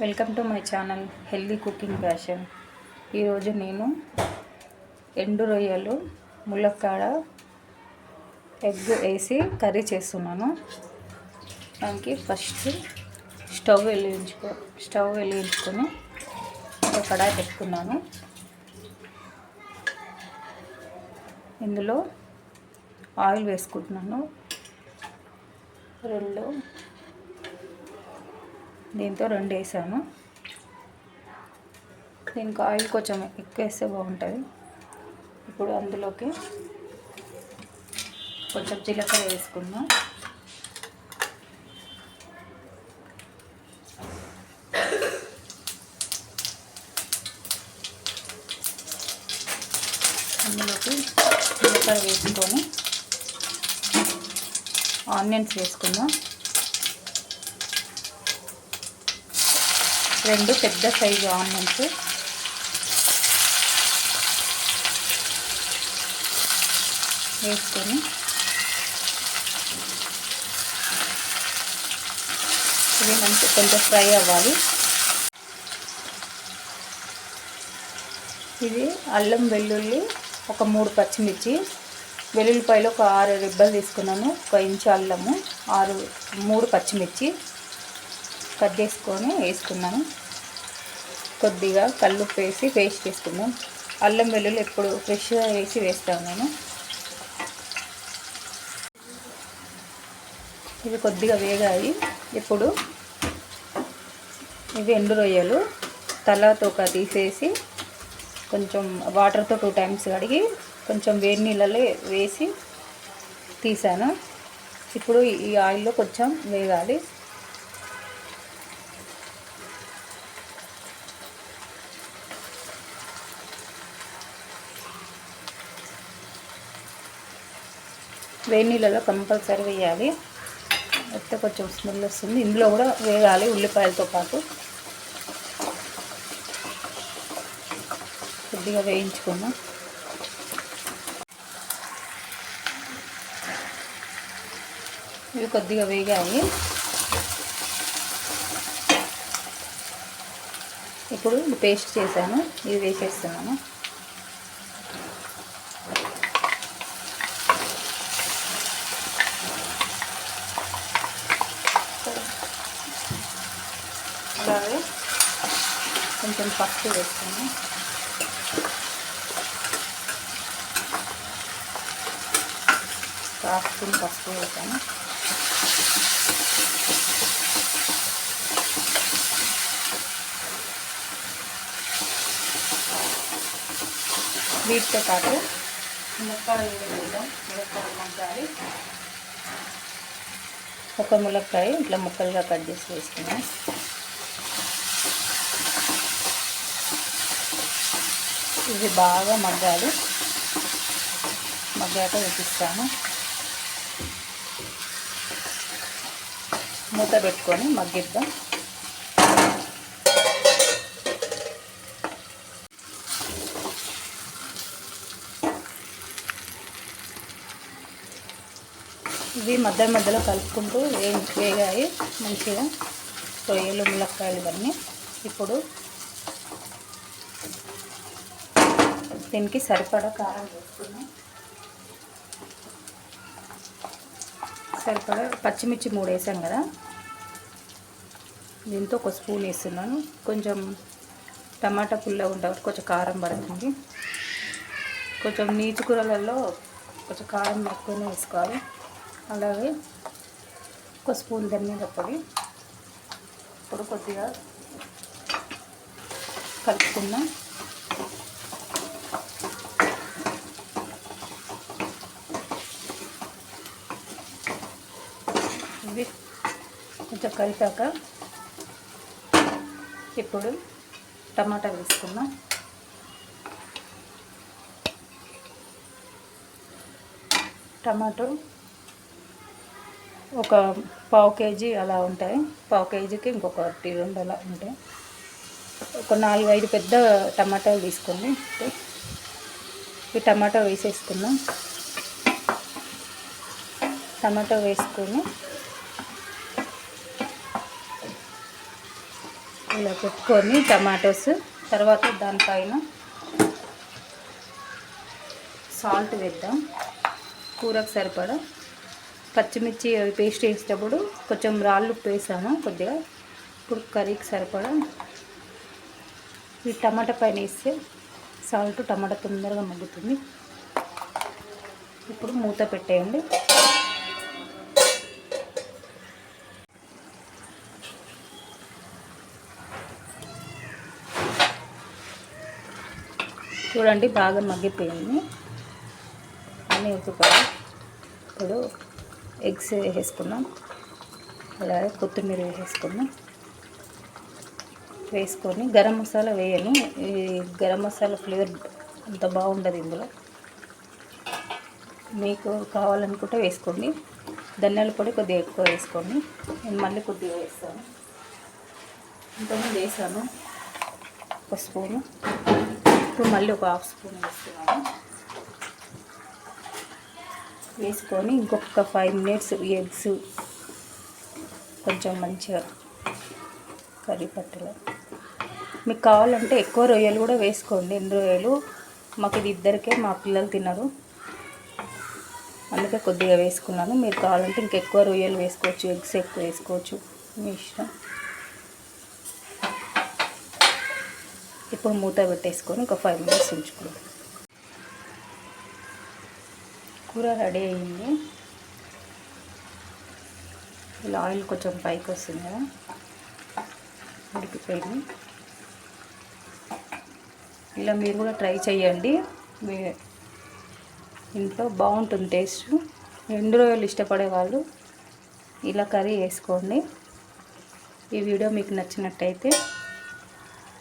Welcome to my channel healthy cooking passion. ఈరోజు నేను ఎండు రొయ్యలు ములక్కాడ ఎగ్ వేసి కర్రీ చేస్తున్నాను. దానికి ఫస్ట్ స్టవ్ వెలిగించుకో స్టవ్ వెలిగించుకొని ఒక కడాయి పెట్టుకున్నాను. ఇందులో ఆయిల్ వేసుకుంటున్నాను. రెండు దీంతో రెండు వేసాను దీనికి ఆయిల్ కొంచెం ఎక్కువ వేస్తే బాగుంటుంది. ఇప్పుడు అందులోకి కొంచెం జీలకర్ర వేసుకుందాం. అందులోకి జీలకర్ర వేసుకొని ఆనియన్స్ వేసుకుందాం. రెండు పెద్ద సైజు ఆనియన్స్. వేసుకొని ఇది మంచి కొంచెం ఫ్రై అవ్వాలి. ఇది అల్లం వెల్లుల్లి ఒక మూడు పచ్చిమిర్చి. వెల్లుల్లిపాయలు ఒక ఆరు రిబ్బలు తీసుకున్నాను. ఒక ఇంచు అల్లము ఆరు మూడు పచ్చిమిర్చి. కట్ చేసుకొని వేసుకున్నాను. కొద్దిగా కల్లుప్పు వేసి పేస్ట్ చేసుకుందాం. అల్లం వెల్లుల్లి ఎప్పుడు ఫ్రెష్గా వేసి వేస్తాను నేను. ఇవి కొద్దిగా వేగాయి. ఇప్పుడు ఇవి ఎండు రొయ్యలు. తల తోక తీసేసి కొంచెం వాటర్తో టూ టైమ్స్ కడిగి కొంచెం వేడి నీళ్ళలో వేసి తీసాను. ఇప్పుడు ఈ ఆయిల్లో కొంచెం వేగాలి. వేడి నీళ్ళలో కంపల్సరీ వేయాలి. అయితే కొంచెం స్మెల్ వస్తుంది. ఇందులో కూడా వేయాలి ఉల్లిపాయలతో పాటు. కొద్దిగా వేయించుకుందాం. ఇవి కొద్దిగా వేగాయి. ఇప్పుడు పేస్ట్ చేశాను. ఇది వేసేస్తున్నాను అలాగే కొంచెం పసుపు వేస్తాను హాఫ్ స్పూన్ పసుపు వేసాను. వీటితో పాటు ములక్కాయ వేద్దాం. ములక్కాయ ఒక ములక్కాయ ఇట్లా ముక్కలుగా కట్ చేసి వేసుకున్నాం ఇది బాగా మగ్గాలి. మగ్గాక వేపిస్తాను. మూత పెట్టుకొని మగ్గిద్దాం. ఇవి మధ్య మధ్యలో కలుపుకుంటూ వేగాయి. మంచిగా రొయ్యలు ములక్కాయలు ఇవన్నీ. ఇప్పుడు దీనికి సరిపడా కారం వేసుకున్నాం. సరిపడా పచ్చిమిర్చి మూడు వేసాం కదా. దీంతో ఒక స్పూన్ వేస్తున్నాను. కొంచెం టమాటా పుల్ల ఉంటుంది కొంచెం కారం పడుతుంది. కొంచెం నీచు కూరలలో కొంచెం కారం ఎక్కువనే వేసుకోవాలి. అలాగే ఒక స్పూన్ ధనియాల పొడి. ఇప్పుడు కొద్దిగా కలుపుకుందాం. ఇవి. కొంచెం కలిపాక ఇప్పుడు టమాటా వేసుకుందాం. టమాటో ఒక పావు కేజీ అలా ఉంటాయి. పావు కేజీకి ఇంకొకటి రెండు అలా ఉంటాయి. ఒక నాలుగు ఐదు పెద్ద టమాటాలు తీసుకోండి. ఈ టమాటా వేసేసుకుందాం. టమాటా వేసుకుని ఇలా పెట్టుకొని టమాటోస్ తర్వాత దానిపైన సాల్ట్ వేద్దాం. కూరకు సరిపడా పచ్చిమిర్చి అవి పేస్ట్ వేసేటప్పుడు కొంచెం రాళ్ళు ఉప్పు కొద్దిగా ఇప్పుడు కర్రీకి సరిపడా ఈ టమాటా పైన వేస్తే సాల్ట్ టమాటా తొందరగా మగ్గుతుంది. ఇప్పుడు మూత పెట్టేయండి. చూడండి బాగా మగ్గిపోయింది. అన్నీ ఉతుకోవాలి ఇప్పుడు ఎగ్స్ వేసుకున్నాం అలాగే కొత్తిమీర వేసేసుకున్నాం వేసుకొని గరం మసాలా వేయను. ఈ గరం మసాలా ఫ్లేవర్ అంత బాగుండదు ఇందులో. మీకు కావాలనుకుంటే వేసుకోండి. ధనియాల పొడి కొద్దిగా ఎక్కువ వేసుకోండి. నేను మళ్ళీ కొద్దిగా వేస్తాను. ఇంతకుముందు వేసాను. ఒక స్పూను. ఇప్పుడు మళ్ళీ ఒక హాఫ్ స్పూన్ వేస్తున్నాను. వేసుకొని ఇంకొక ఫైవ్ మినిట్స్ ఎగ్స్ కొంచెం మంచిగా కర్రీపట్టలో మీకు కావాలంటే ఎక్కువ రొయ్యలు కూడా వేసుకోండి. ఎన్ని రొయ్యలు? మాకు ఇది ఇద్దరికే మా పిల్లలు తినరు. అందుకే కొద్దిగా వేసుకున్నాను. మీరు కావాలంటే ఇంకెక్కువ రొయ్యలు వేసుకోవచ్చు ఎగ్స్ ఎక్కువ వేసుకోవచ్చు. మీ ఇష్టం. ఇప్పుడు మూత పెట్టేసుకొని ఒక ఫైవ్ మినిట్స్ ఉంచుకోండి కూర రెడీ అయింది ఇలా ఆయిల్ కొంచెం పైకి వస్తుంది కదా ఉడికిపోయింది. ఇలా మీరు కూడా ట్రై చేయండి. మీ ఇంట్లో బాగుంటుంది టేస్ట్. రెండు రోజులు ఇష్టపడే వాళ్ళు ఇలా కర్రీ వేసుకోండి. ఈ వీడియో మీకు నచ్చినట్టయితే